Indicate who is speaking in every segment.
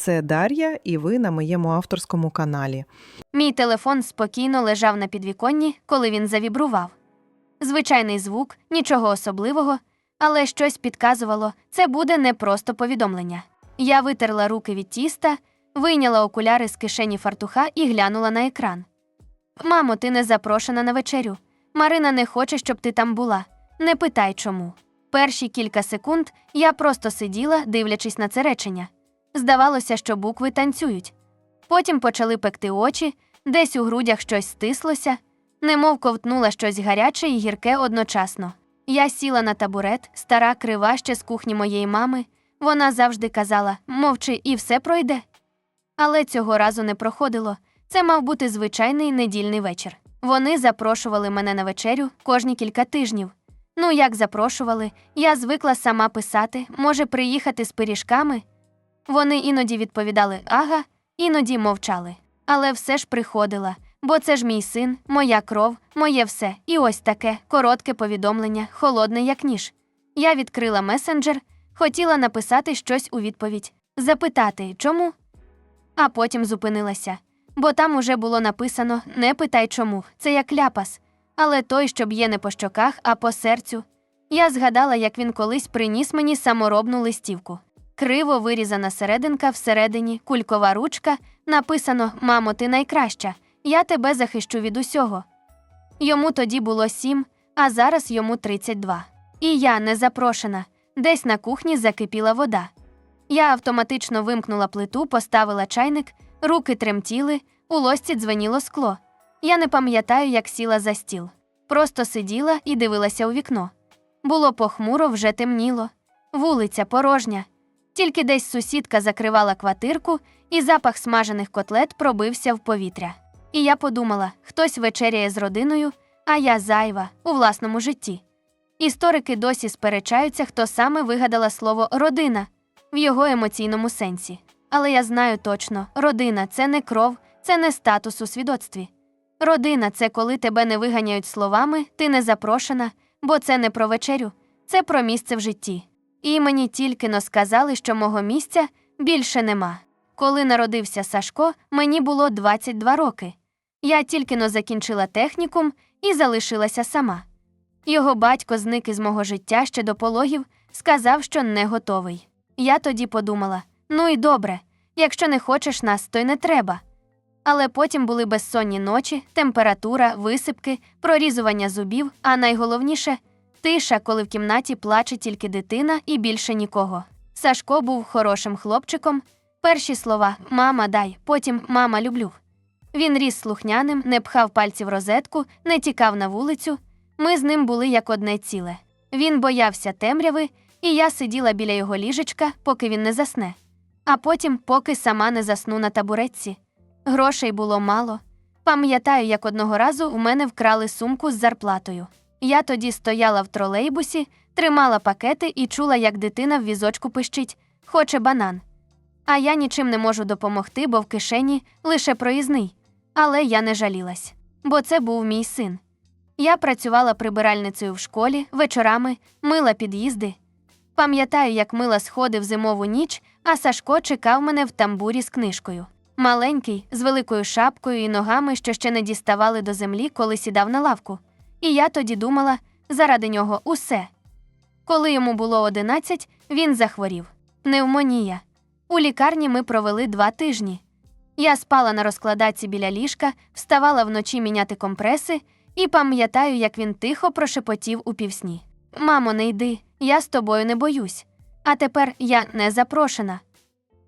Speaker 1: це Дар'я, і ви на моєму авторському каналі.
Speaker 2: Мій телефон спокійно лежав на підвіконні, коли він завібрував. Звичайний звук, нічого особливого, але щось підказувало, це буде не просто повідомлення. Я витерла руки від тіста, вийняла окуляри з кишені фартуха і глянула на екран. Мамо, ти не запрошена на вечерю. Марина не хоче, щоб ти там була. Не питай чому. Перші кілька секунд я просто сиділа, дивлячись на це речення. Здавалося, що букви танцюють. Потім почали пекти очі, десь у грудях щось стислося, немов ковтнула щось гаряче і гірке одночасно. Я сіла на табурет, стара крива ще з кухні моєї мами. Вона завжди казала мовчи, і все пройде. Але цього разу не проходило. Це мав бути звичайний недільний вечір. Вони запрошували мене на вечерю кожні кілька тижнів. Ну, як запрошували, я звикла сама писати, може приїхати з пиріжками. Вони іноді відповідали ага, іноді мовчали. Але все ж приходила, бо це ж мій син, моя кров, моє все. І ось таке коротке повідомлення, холодне, як ніж. Я відкрила месенджер, хотіла написати щось у відповідь, запитати, чому. А потім зупинилася, бо там уже було написано не питай чому, це як ляпас, але той, що б'є не по щоках, а по серцю. Я згадала, як він колись приніс мені саморобну листівку. Криво вирізана серединка всередині, кулькова ручка, написано Мамо, ти найкраща, я тебе захищу від усього. Йому тоді було сім, а зараз йому 32. І я не запрошена. Десь на кухні закипіла вода. Я автоматично вимкнула плиту, поставила чайник, руки тремтіли, у лосці дзвеніло скло. Я не пам'ятаю, як сіла за стіл. Просто сиділа і дивилася у вікно. Було похмуро, вже темніло. Вулиця порожня. Тільки десь сусідка закривала квартирку, і запах смажених котлет пробився в повітря. І я подумала, хтось вечеряє з родиною, а я зайва у власному житті. Історики досі сперечаються, хто саме вигадала слово родина в його емоційному сенсі. Але я знаю точно, родина це не кров, це не статус у свідоцтві. Родина це коли тебе не виганяють словами, ти не запрошена, бо це не про вечерю, це про місце в житті. І мені тільки но сказали, що мого місця більше нема. Коли народився Сашко, мені було 22 роки. Я тільки но закінчила технікум і залишилася сама. Його батько зник із мого життя ще до пологів, сказав, що не готовий. Я тоді подумала: ну і добре, якщо не хочеш нас, то й не треба. Але потім були безсонні ночі, температура, висипки, прорізування зубів, а найголовніше тиша, коли в кімнаті плаче тільки дитина і більше нікого. Сашко був хорошим хлопчиком. Перші слова Мама, дай, потім мама люблю. Він ріс слухняним, не пхав пальці в розетку, не тікав на вулицю. Ми з ним були як одне ціле. Він боявся темряви, і я сиділа біля його ліжечка, поки він не засне. А потім, поки сама не засну на табуретці. Грошей було мало. Пам'ятаю, як одного разу в мене вкрали сумку з зарплатою. Я тоді стояла в тролейбусі, тримала пакети і чула, як дитина в візочку пищить хоче банан. А я нічим не можу допомогти, бо в кишені лише проїзний. Але я не жалілась, бо це був мій син. Я працювала прибиральницею в школі, вечорами, мила під'їзди. Пам'ятаю, як мила сходи в зимову ніч, а Сашко чекав мене в тамбурі з книжкою. Маленький, з великою шапкою і ногами, що ще не діставали до землі, коли сідав на лавку. І я тоді думала, заради нього усе. Коли йому було одинадцять, він захворів. Пневмонія. У лікарні ми провели два тижні. Я спала на розкладаці біля ліжка, вставала вночі міняти компреси і пам'ятаю, як він тихо прошепотів у півсні. Мамо, не йди, я з тобою не боюсь. А тепер я не запрошена.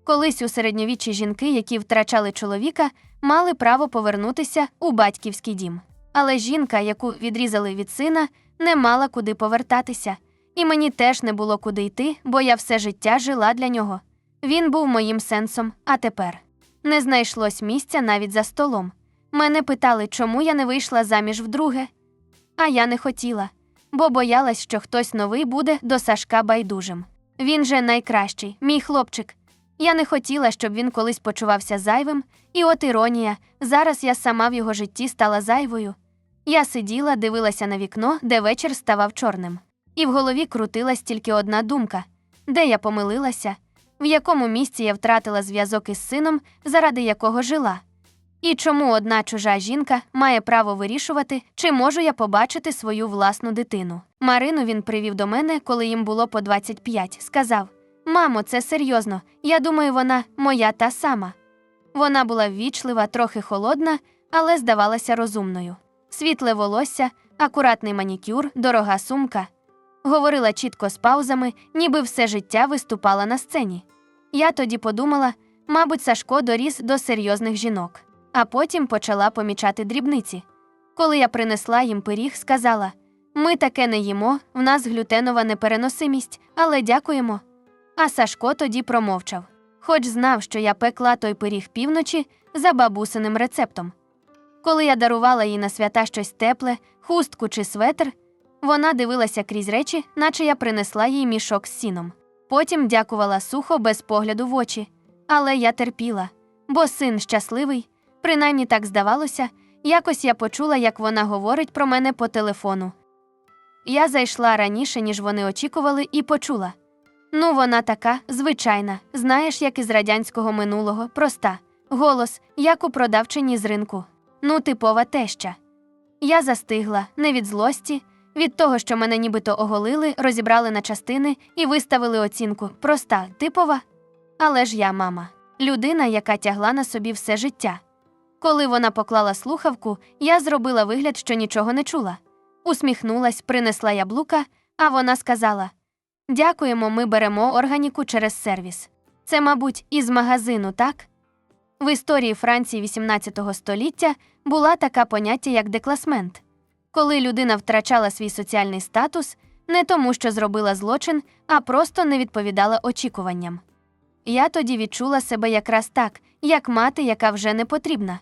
Speaker 2: Колись у середньовіччі жінки, які втрачали чоловіка, мали право повернутися у батьківський дім. Але жінка, яку відрізали від сина, не мала куди повертатися, і мені теж не було куди йти, бо я все життя жила для нього. Він був моїм сенсом, а тепер не знайшлось місця навіть за столом. Мене питали, чому я не вийшла заміж вдруге. А я не хотіла, бо боялась, що хтось новий буде до Сашка байдужим. Він же найкращий, мій хлопчик. Я не хотіла, щоб він колись почувався зайвим, і от іронія, зараз я сама в його житті стала зайвою. Я сиділа, дивилася на вікно, де вечір ставав чорним. І в голові крутилась тільки одна думка де я помилилася, в якому місці я втратила зв'язок із сином, заради якого жила. І чому одна чужа жінка має право вирішувати, чи можу я побачити свою власну дитину. Марину він привів до мене, коли їм було по 25, сказав: Мамо, це серйозно. Я думаю, вона моя та сама. Вона була ввічлива, трохи холодна, але здавалася розумною. Світле волосся, акуратний манікюр, дорога сумка. Говорила чітко з паузами, ніби все життя виступала на сцені. Я тоді подумала, мабуть, Сашко доріс до серйозних жінок, а потім почала помічати дрібниці. Коли я принесла їм пиріг, сказала: ми таке не їмо, в нас глютенова непереносимість, але дякуємо. А Сашко тоді промовчав, хоч знав, що я пекла той пиріг півночі за бабусиним рецептом. Коли я дарувала їй на свята щось тепле, хустку чи светр, вона дивилася крізь речі, наче я принесла їй мішок з сіном. Потім дякувала сухо, без погляду в очі. Але я терпіла, бо син щасливий, принаймні так здавалося, якось я почула, як вона говорить про мене по телефону. Я зайшла раніше, ніж вони очікували, і почула. Ну, вона така, звичайна, знаєш, як із радянського минулого, проста, голос, як у продавчині з ринку. Ну, типова теща. Я застигла не від злості, від того, що мене нібито оголили, розібрали на частини і виставили оцінку проста, типова. Але ж я мама, людина, яка тягла на собі все життя. Коли вона поклала слухавку, я зробила вигляд, що нічого не чула. Усміхнулась, принесла яблука, а вона сказала: Дякуємо, ми беремо органіку через сервіс. Це, мабуть, із магазину, так? В історії Франції XVIII століття була така поняття, як декласмент, коли людина втрачала свій соціальний статус не тому, що зробила злочин, а просто не відповідала очікуванням. Я тоді відчула себе якраз так, як мати, яка вже не потрібна.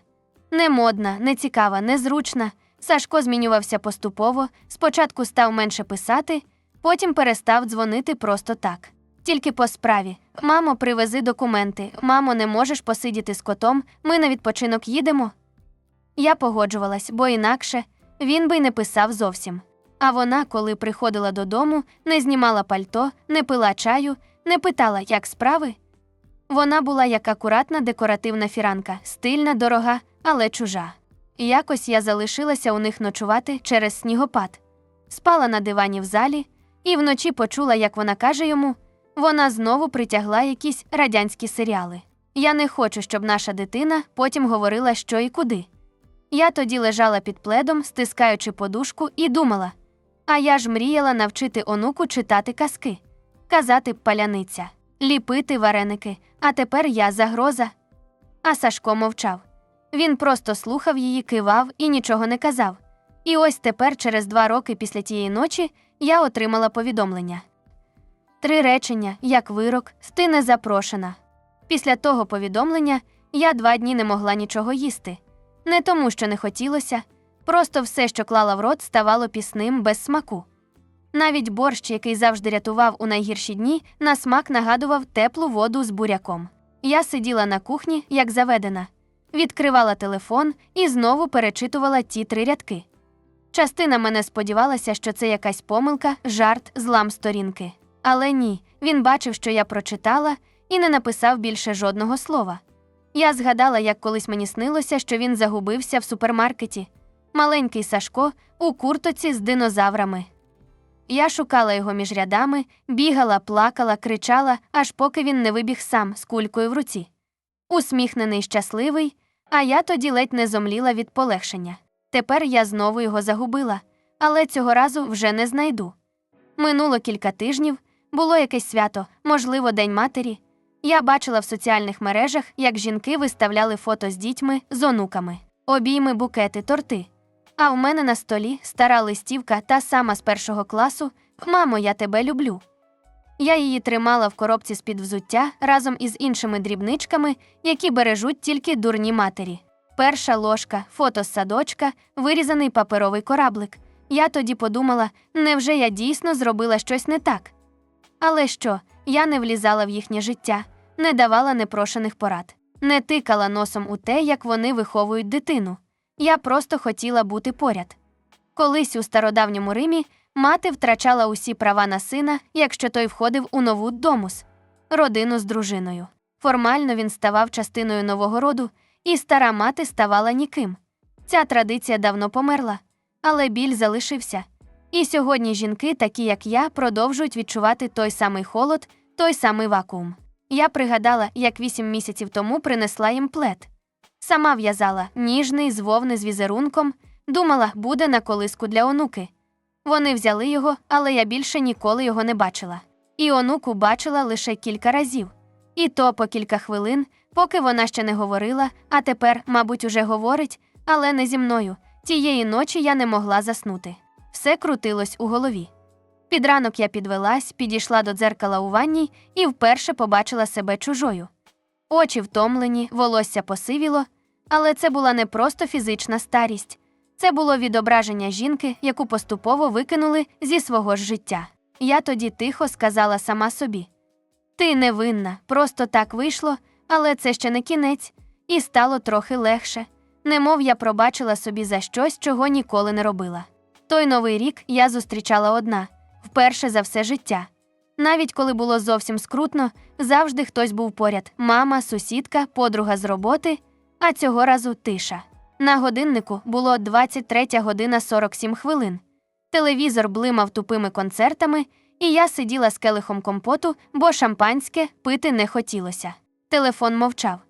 Speaker 2: Не модна, не цікава, незручна. Сашко змінювався поступово, спочатку став менше писати, потім перестав дзвонити просто так. Тільки по справі. Мамо, привези документи. Мамо, не можеш посидіти з котом, ми на відпочинок їдемо. Я погоджувалась, бо інакше він би й не писав зовсім. А вона, коли приходила додому, не знімала пальто, не пила чаю, не питала, як справи. Вона була як акуратна декоративна фіранка, стильна, дорога, але чужа. Якось я залишилася у них ночувати через снігопад, спала на дивані в залі і вночі почула, як вона каже йому: вона знову притягла якісь радянські серіали. Я не хочу, щоб наша дитина потім говорила, що і куди. Я тоді лежала під пледом, стискаючи подушку, і думала: а я ж мріяла навчити онуку читати казки, казати паляниця, ліпити вареники, а тепер я загроза. А Сашко мовчав. Він просто слухав її, кивав і нічого не казав. І ось тепер, через два роки після тієї ночі, я отримала повідомлення. Три речення, як вирок, ти не запрошена. Після того повідомлення я два дні не могла нічого їсти. Не тому, що не хотілося, просто все, що клала в рот, ставало пісним без смаку. Навіть борщ, який завжди рятував у найгірші дні, на смак нагадував теплу воду з буряком. Я сиділа на кухні, як заведена, відкривала телефон і знову перечитувала ті три рядки. Частина мене сподівалася, що це якась помилка, жарт, злам сторінки. Але ні, він бачив, що я прочитала, і не написав більше жодного слова. Я згадала, як колись мені снилося, що він загубився в супермаркеті. Маленький Сашко у куртоці з динозаврами. Я шукала його між рядами, бігала, плакала, кричала, аж поки він не вибіг сам з кулькою в руці. Усміхнений, щасливий, а я тоді ледь не зомліла від полегшення. Тепер я знову його загубила, але цього разу вже не знайду. Минуло кілька тижнів, було якесь свято, можливо, День матері. Я бачила в соціальних мережах, як жінки виставляли фото з дітьми, з онуками, обійми, букети, торти. А в мене на столі стара листівка, та сама з першого класу Мамо, я тебе люблю. Я її тримала в коробці з-під взуття разом із іншими дрібничками, які бережуть тільки дурні матері. Перша ложка, фото з садочка, вирізаний паперовий кораблик. Я тоді подумала, невже я дійсно зробила щось не так? Але що, я не влізала в їхнє життя, не давала непрошених порад, не тикала носом у те, як вони виховують дитину. Я просто хотіла бути поряд. Колись у стародавньому Римі мати втрачала усі права на сина, якщо той входив у нову домус. родину з дружиною. Формально він ставав частиною нового роду, і стара мати ставала ніким. Ця традиція давно померла, але біль залишився. І сьогодні жінки, такі як я, продовжують відчувати той самий холод, той самий вакуум. Я пригадала, як вісім місяців тому принесла їм плед. Сама в'язала ніжний з вовни з візерунком, думала, буде на колиску для онуки. Вони взяли його, але я більше ніколи його не бачила. І онуку бачила лише кілька разів. І то по кілька хвилин, поки вона ще не говорила, а тепер, мабуть, уже говорить, але не зі мною. Тієї ночі я не могла заснути. Все крутилось у голові. Під ранок я підвелась, підійшла до дзеркала у ванній і вперше побачила себе чужою. Очі втомлені, волосся посивіло, але це була не просто фізична старість, це було відображення жінки, яку поступово викинули зі свого ж життя. Я тоді тихо сказала сама собі: Ти невинна, просто так вийшло, але це ще не кінець, і стало трохи легше, немов я пробачила собі за щось, чого ніколи не робила. Той новий рік я зустрічала одна, вперше за все життя. Навіть коли було зовсім скрутно, завжди хтось був поряд: мама, сусідка, подруга з роботи, а цього разу тиша. На годиннику було 23 година 47 хвилин. Телевізор блимав тупими концертами, і я сиділа з келихом компоту, бо шампанське пити не хотілося. Телефон мовчав.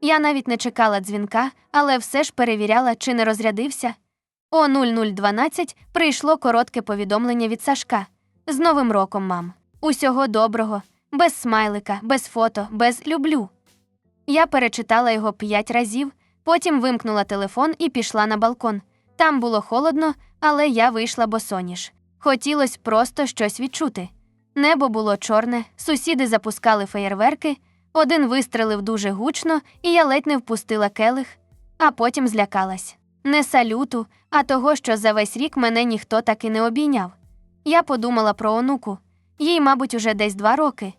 Speaker 2: Я навіть не чекала дзвінка, але все ж перевіряла, чи не розрядився. О 0012 прийшло коротке повідомлення від Сашка. З Новим роком, мам. Усього доброго, без смайлика, без фото, без люблю. Я перечитала його п'ять разів, потім вимкнула телефон і пішла на балкон. Там було холодно, але я вийшла босоніж. Хотілося просто щось відчути. Небо було чорне, сусіди запускали феєрверки, один вистрелив дуже гучно, і я ледь не впустила келих, а потім злякалась. Не салюту, а того, що за весь рік мене ніхто так і не обійняв. Я подумала про онуку. Їй, мабуть, уже десь два роки.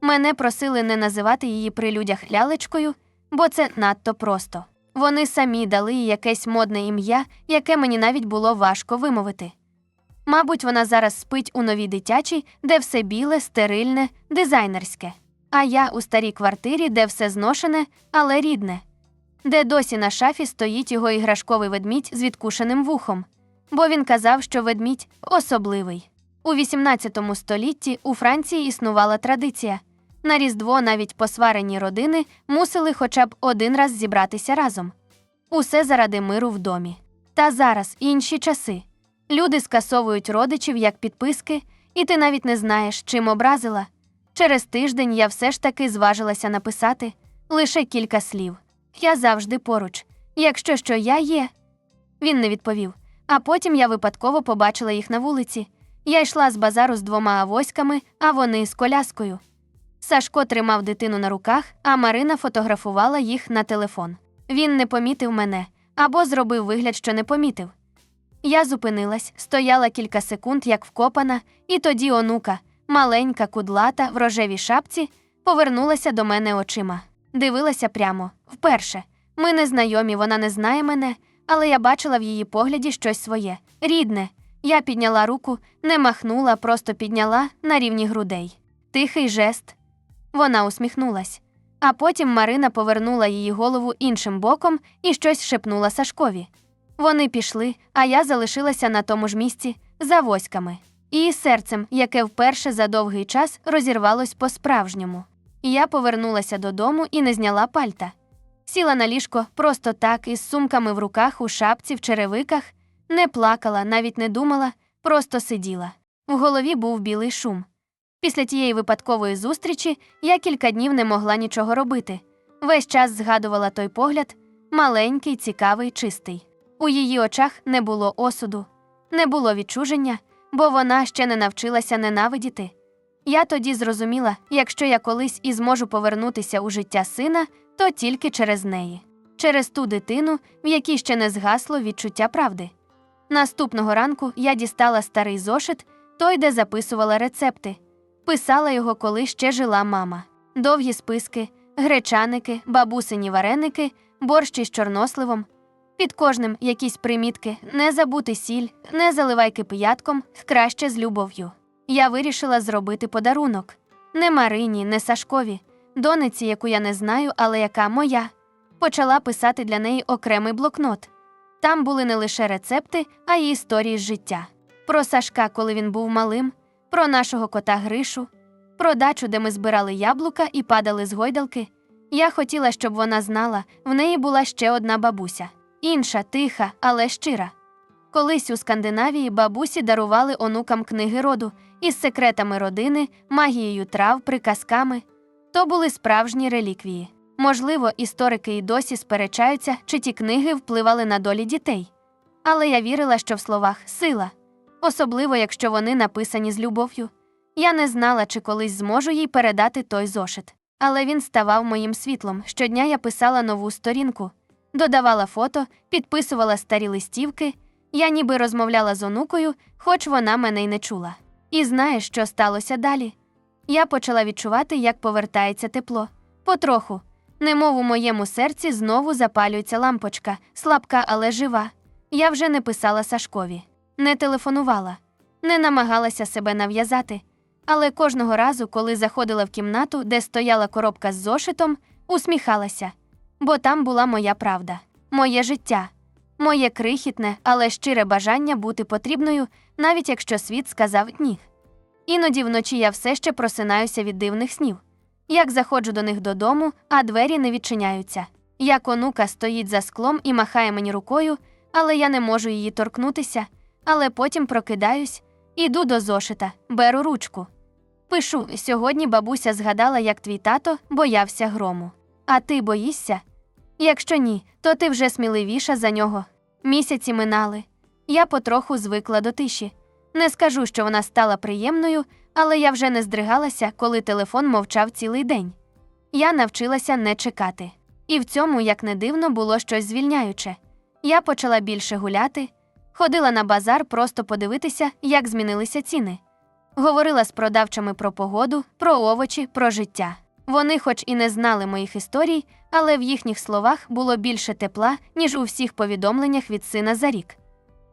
Speaker 2: Мене просили не називати її при людях лялечкою, бо це надто просто. Вони самі дали їй якесь модне ім'я, яке мені навіть було важко вимовити. Мабуть, вона зараз спить у новій дитячій, де все біле, стерильне, дизайнерське. А я у старій квартирі, де все зношене, але рідне, де досі на шафі стоїть його іграшковий ведмідь з відкушеним вухом, бо він казав, що ведмідь особливий. У XVIII столітті у Франції існувала традиція. На Різдво навіть посварені родини мусили хоча б один раз зібратися разом. Усе заради миру в домі. Та зараз інші часи. Люди скасовують родичів як підписки, і ти навіть не знаєш, чим образила. Через тиждень я все ж таки зважилася написати лише кілька слів. Я завжди поруч. Якщо що я є. Він не відповів. А потім я випадково побачила їх на вулиці. Я йшла з базару з двома авоськами, а вони з коляскою. Сашко тримав дитину на руках, а Марина фотографувала їх на телефон. Він не помітив мене або зробив вигляд, що не помітив. Я зупинилась, стояла кілька секунд, як вкопана, і тоді онука, маленька, кудлата, в рожевій шапці, повернулася до мене очима. Дивилася прямо, вперше. Ми не знайомі, вона не знає мене, але я бачила в її погляді щось своє, рідне. Я підняла руку, не махнула, просто підняла на рівні грудей. Тихий жест. Вона усміхнулась. А потім Марина повернула її голову іншим боком і щось шепнула Сашкові. Вони пішли, а я залишилася на тому ж місці за воськами. І серцем, яке вперше за довгий час розірвалось по-справжньому. Я повернулася додому і не зняла пальта. Сіла на ліжко просто так, із сумками в руках, у шапці, в черевиках, не плакала, навіть не думала, просто сиділа. В голові був білий шум. Після тієї випадкової зустрічі я кілька днів не могла нічого робити. Весь час згадувала той погляд маленький, цікавий, чистий. У її очах не було осуду, не було відчуження, бо вона ще не навчилася ненавидіти. Я тоді зрозуміла, якщо я колись і зможу повернутися у життя сина, то тільки через неї, через ту дитину, в якій ще не згасло відчуття правди. Наступного ранку я дістала старий зошит, той, де записувала рецепти. Писала його, коли ще жила мама. Довгі списки, гречаники, бабусині вареники, борщ із чорносливом. Під кожним якісь примітки, не забути сіль, не заливай кип'ятком, краще з любов'ю. Я вирішила зробити подарунок. Не Марині, не Сашкові, дониці, яку я не знаю, але яка моя. Почала писати для неї окремий блокнот. Там були не лише рецепти, а й історії з життя. Про Сашка, коли він був малим, про нашого кота Гришу, про дачу, де ми збирали яблука і падали з гойдалки. Я хотіла, щоб вона знала, в неї була ще одна бабуся, інша, тиха, але щира. Колись у Скандинавії бабусі дарували онукам книги роду із секретами родини, магією трав, приказками. То були справжні реліквії. Можливо, історики і досі сперечаються, чи ті книги впливали на долі дітей. Але я вірила, що в словах сила, особливо якщо вони написані з любов'ю. Я не знала, чи колись зможу їй передати той зошит. Але він ставав моїм світлом. Щодня я писала нову сторінку, додавала фото, підписувала старі листівки. Я ніби розмовляла з онукою, хоч вона мене й не чула. І знаєш, що сталося далі? Я почала відчувати, як повертається тепло. Потроху, немов у моєму серці знову запалюється лампочка, слабка, але жива. Я вже не писала Сашкові, не телефонувала, не намагалася себе нав'язати. Але кожного разу, коли заходила в кімнату, де стояла коробка з зошитом, усміхалася, бо там була моя правда, моє життя, моє крихітне, але щире бажання бути потрібною, навіть якщо світ сказав ні. Іноді вночі я все ще просинаюся від дивних снів. Як заходжу до них додому, а двері не відчиняються. Як онука стоїть за склом і махає мені рукою, але я не можу її торкнутися, але потім прокидаюсь, іду до зошита, беру ручку. Пишу: сьогодні бабуся згадала, як твій тато боявся грому. А ти боїшся? Якщо ні, то ти вже сміливіша за нього. Місяці минали. Я потроху звикла до тиші. Не скажу, що вона стала приємною, але я вже не здригалася, коли телефон мовчав цілий день. Я навчилася не чекати. І в цьому, як не дивно, було щось звільняюче. Я почала більше гуляти, ходила на базар просто подивитися, як змінилися ціни. Говорила з продавчами про погоду, про овочі, про життя. Вони, хоч і не знали моїх історій, але в їхніх словах було більше тепла, ніж у всіх повідомленнях від сина за рік.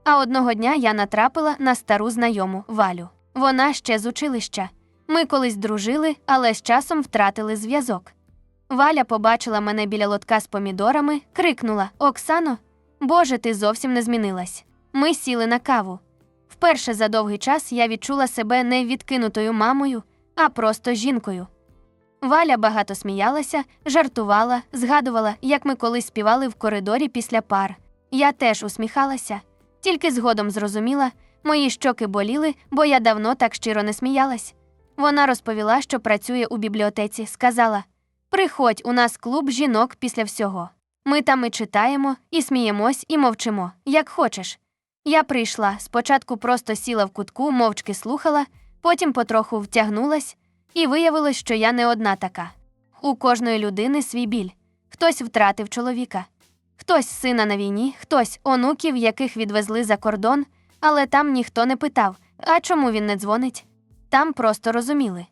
Speaker 2: А одного дня я натрапила на стару знайому Валю. Вона ще з училища. Ми колись дружили, але з часом втратили зв'язок. Валя побачила мене біля лотка з помідорами, крикнула: Оксано, Боже, ти зовсім не змінилась. Ми сіли на каву. Вперше за довгий час я відчула себе не відкинутою мамою, а просто жінкою. Валя багато сміялася, жартувала, згадувала, як ми колись співали в коридорі після пар. Я теж усміхалася, тільки згодом зрозуміла, мої щоки боліли, бо я давно так щиро не сміялась. Вона розповіла, що працює у бібліотеці, сказала: Приходь, у нас клуб жінок після всього. Ми там і читаємо, і сміємось, і мовчимо, як хочеш. Я прийшла, спочатку просто сіла в кутку, мовчки слухала, потім потроху втягнулась, і виявилось, що я не одна така. У кожної людини свій біль. Хтось втратив чоловіка, хтось сина на війні, хтось онуків, яких відвезли за кордон, але там ніхто не питав, а чому він не дзвонить. Там просто розуміли.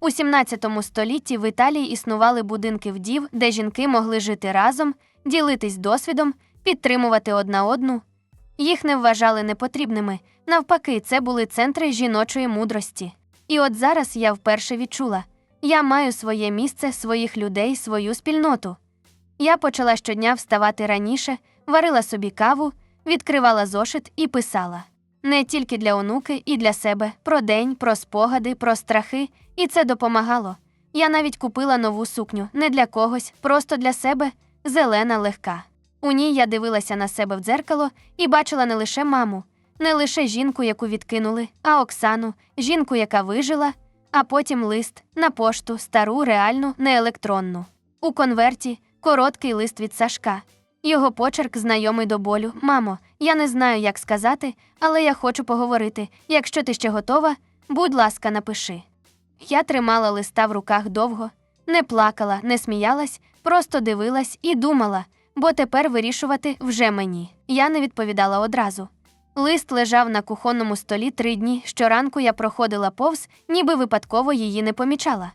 Speaker 2: У 17 столітті в Італії існували будинки вдів, де жінки могли жити разом, ділитись досвідом, підтримувати одна одну. Їх не вважали непотрібними, навпаки, це були центри жіночої мудрості. І от зараз я вперше відчула я маю своє місце, своїх людей, свою спільноту. Я почала щодня вставати раніше, варила собі каву, відкривала зошит і писала. Не тільки для онуки, і для себе про день, про спогади, про страхи, і це допомагало. Я навіть купила нову сукню не для когось, просто для себе зелена легка. У ній я дивилася на себе в дзеркало і бачила не лише маму, не лише жінку, яку відкинули, а Оксану, жінку, яка вижила, а потім лист на пошту, стару, реальну, не електронну. У конверті короткий лист від Сашка. Його почерк знайомий до болю. Мамо, я не знаю, як сказати, але я хочу поговорити. Якщо ти ще готова, будь ласка, напиши. Я тримала листа в руках довго, не плакала, не сміялась, просто дивилась і думала, бо тепер вирішувати вже мені. Я не відповідала одразу. Лист лежав на кухонному столі три дні. Щоранку я проходила повз, ніби випадково її не помічала.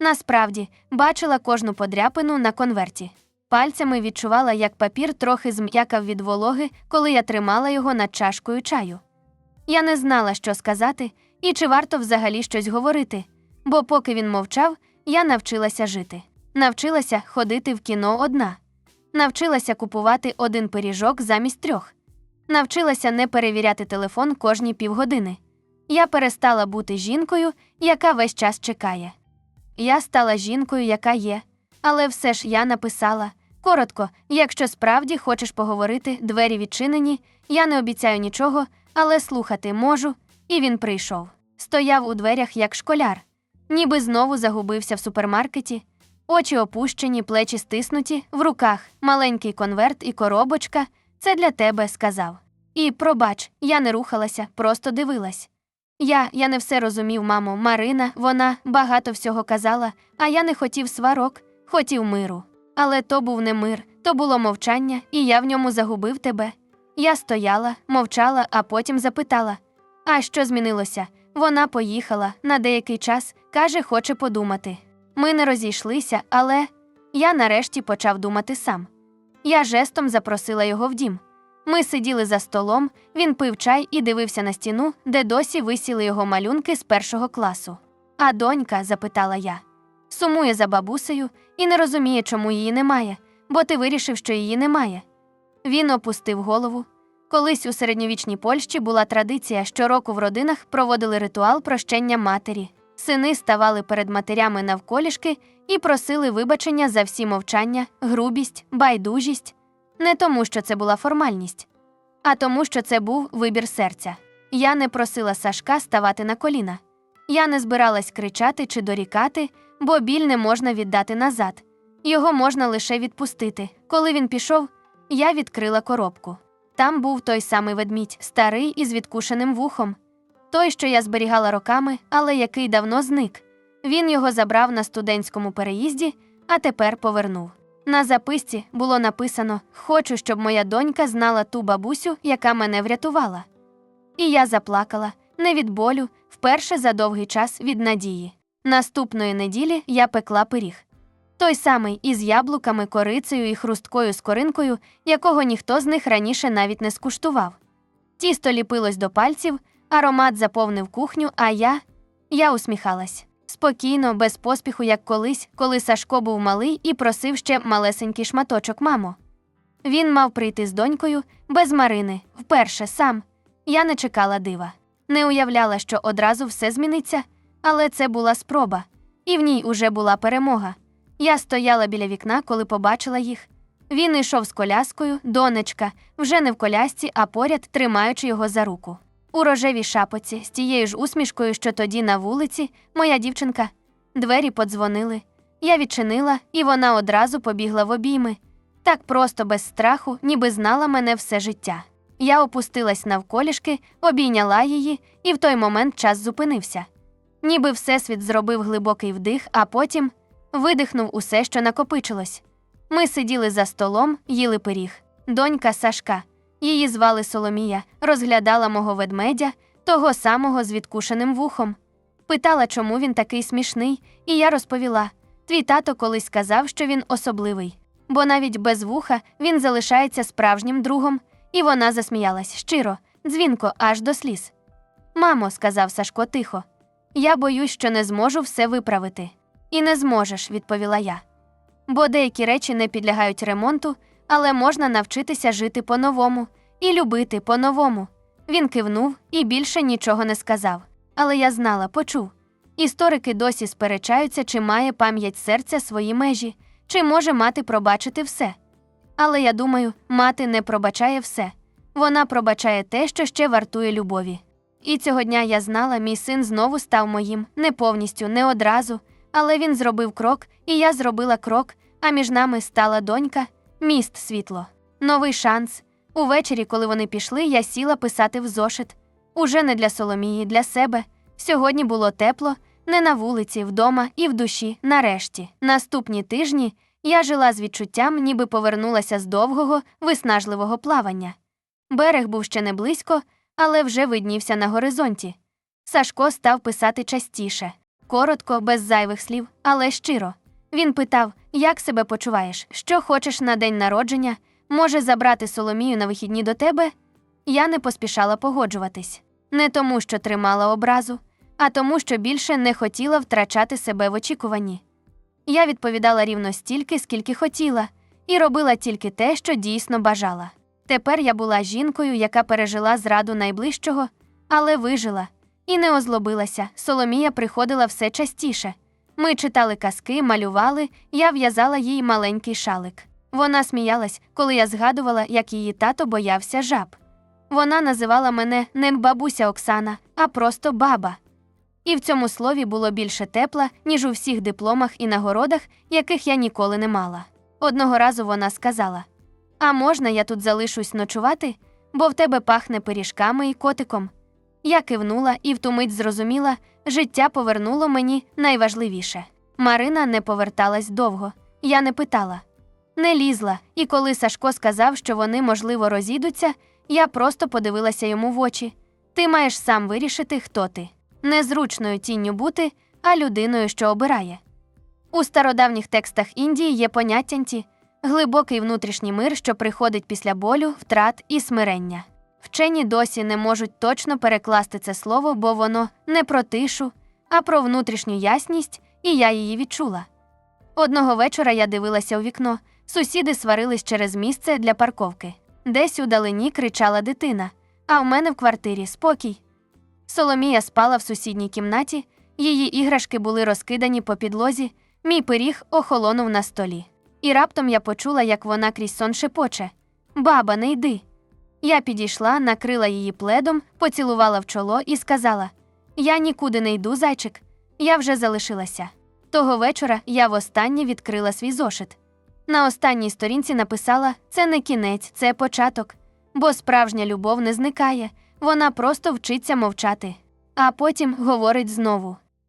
Speaker 2: Насправді, бачила кожну подряпину на конверті. Пальцями відчувала, як папір трохи зм'якав від вологи, коли я тримала його над чашкою чаю. Я не знала, що сказати і чи варто взагалі щось говорити. Бо поки він мовчав, я навчилася жити. Навчилася ходити в кіно одна. Навчилася купувати один пиріжок замість трьох. Навчилася не перевіряти телефон кожні півгодини. Я перестала бути жінкою, яка весь час чекає. Я стала жінкою, яка є. Але все ж я написала коротко, якщо справді хочеш поговорити, двері відчинені, я не обіцяю нічого, але слухати можу, і він прийшов. Стояв у дверях як школяр, ніби знову загубився в супермаркеті, очі опущені, плечі стиснуті, в руках маленький конверт і коробочка. Це для тебе, сказав. І пробач, я не рухалася, просто дивилась. Я, я не все розумів, мамо, Марина, вона багато всього казала, а я не хотів сварок, хотів миру. Але то був не мир, то було мовчання, і я в ньому загубив тебе. Я стояла, мовчала, а потім запитала: А що змінилося? Вона поїхала на деякий час, каже, хоче подумати. Ми не розійшлися, але я нарешті почав думати сам. Я жестом запросила його в дім. Ми сиділи за столом, він пив чай і дивився на стіну, де досі висіли його малюнки з першого класу. А донька, запитала я, сумує за бабусею і не розуміє, чому її немає, бо ти вирішив, що її немає. Він опустив голову. Колись у середньовічній Польщі була традиція, щороку в родинах проводили ритуал прощення матері. Сини ставали перед матерями навколішки і просили вибачення за всі мовчання, грубість, байдужість. Не тому, що це була формальність, а тому, що це був вибір серця. Я не просила Сашка ставати на коліна. Я не збиралась кричати чи дорікати, бо біль не можна віддати назад. Його можна лише відпустити. Коли він пішов, я відкрила коробку. Там був той самий ведмідь, старий із відкушеним вухом. Той, що я зберігала роками, але який давно зник. Він його забрав на студентському переїзді, а тепер повернув. На записці було написано: Хочу, щоб моя донька знала ту бабусю, яка мене врятувала. І я заплакала не від болю, вперше за довгий час від надії. Наступної неділі я пекла пиріг. Той самий із яблуками, корицею і хрусткою скоринкою, якого ніхто з них раніше навіть не скуштував. Тісто ліпилось до пальців, аромат заповнив кухню, а я. я усміхалась. Спокійно, без поспіху, як колись, коли Сашко був малий і просив ще малесенький шматочок, мамо. Він мав прийти з донькою без Марини, вперше сам. Я не чекала дива. Не уявляла, що одразу все зміниться, але це була спроба, і в ній уже була перемога. Я стояла біля вікна, коли побачила їх. Він йшов з коляскою, донечка, вже не в колясці, а поряд тримаючи його за руку. У рожевій шапоці, з тією ж усмішкою, що тоді на вулиці, моя дівчинка. Двері подзвонили. Я відчинила, і вона одразу побігла в обійми. Так просто без страху, ніби знала мене все життя. Я опустилась навколішки, обійняла її, і в той момент час зупинився. Ніби Всесвіт зробив глибокий вдих, а потім видихнув усе, що накопичилось. Ми сиділи за столом, їли пиріг. Донька Сашка. Її звали Соломія, розглядала мого ведмедя, того самого з відкушеним вухом. Питала, чому він такий смішний, і я розповіла: твій тато колись сказав, що він особливий, бо навіть без вуха він залишається справжнім другом, і вона засміялась щиро, дзвінко, аж до сліз. Мамо, сказав Сашко тихо, я боюсь, що не зможу все виправити. І не зможеш, відповіла я. Бо деякі речі не підлягають ремонту, але можна навчитися жити по-новому і любити по-новому. Він кивнув і більше нічого не сказав. Але я знала, почув. Історики досі сперечаються, чи має пам'ять серця свої межі, чи може мати пробачити все. Але я думаю, мати не пробачає все. Вона пробачає те, що ще вартує любові. І цього дня я знала, мій син знову став моїм, не повністю, не одразу, але він зробив крок, і я зробила крок, а між нами стала донька, міст світло, новий шанс. Увечері, коли вони пішли, я сіла писати в зошит. Уже не для Соломії, для себе. Сьогодні було тепло, не на вулиці, вдома і в душі, нарешті. Наступні тижні я жила з відчуттям, ніби повернулася з довгого, виснажливого плавання. Берег був ще не близько, але вже виднівся на горизонті. Сашко став писати частіше, коротко, без зайвих слів, але щиро. Він питав, як себе почуваєш, що хочеш на день народження, може забрати Соломію на вихідні до тебе? Я не поспішала погоджуватись. Не тому, що тримала образу, а тому, що більше не хотіла втрачати себе в очікуванні. Я відповідала рівно стільки, скільки хотіла, і робила тільки те, що дійсно бажала. Тепер я була жінкою, яка пережила зраду найближчого, але вижила і не озлобилася. Соломія приходила все частіше. Ми читали казки, малювали, я в'язала їй маленький шалик. Вона сміялась, коли я згадувала, як її тато боявся жаб. Вона називала мене не бабуся Оксана, а просто баба. І в цьому слові було більше тепла, ніж у всіх дипломах і нагородах, яких я ніколи не мала. Одного разу вона сказала: А можна я тут залишусь ночувати, бо в тебе пахне пиріжками і котиком. Я кивнула і в ту мить зрозуміла, життя повернуло мені найважливіше. Марина не поверталась довго. Я не питала, не лізла, і коли Сашко сказав, що вони, можливо, розійдуться, я просто подивилася йому в очі. Ти маєш сам вирішити, хто ти. Не зручною тінню бути, а людиною, що обирає. У стародавніх текстах Індії є поняттянті глибокий внутрішній мир, що приходить після болю, втрат і смирення. Вчені досі не можуть точно перекласти це слово, бо воно не про тишу, а про внутрішню ясність, і я її відчула. Одного вечора я дивилася у вікно, сусіди сварились через місце для парковки. Десь у далині кричала дитина, а в мене в квартирі спокій. Соломія спала в сусідній кімнаті, її іграшки були розкидані по підлозі, мій пиріг охолонув на столі. І раптом я почула, як вона крізь сон шепоче: Баба, не йди. Я підійшла, накрила її пледом, поцілувала в чоло і сказала: Я нікуди не йду, зайчик, я вже залишилася. Того вечора я востаннє відкрила свій зошит. На останній сторінці написала: це не кінець, це початок, бо справжня любов не зникає, вона просто вчиться мовчати. А потім говорить знову: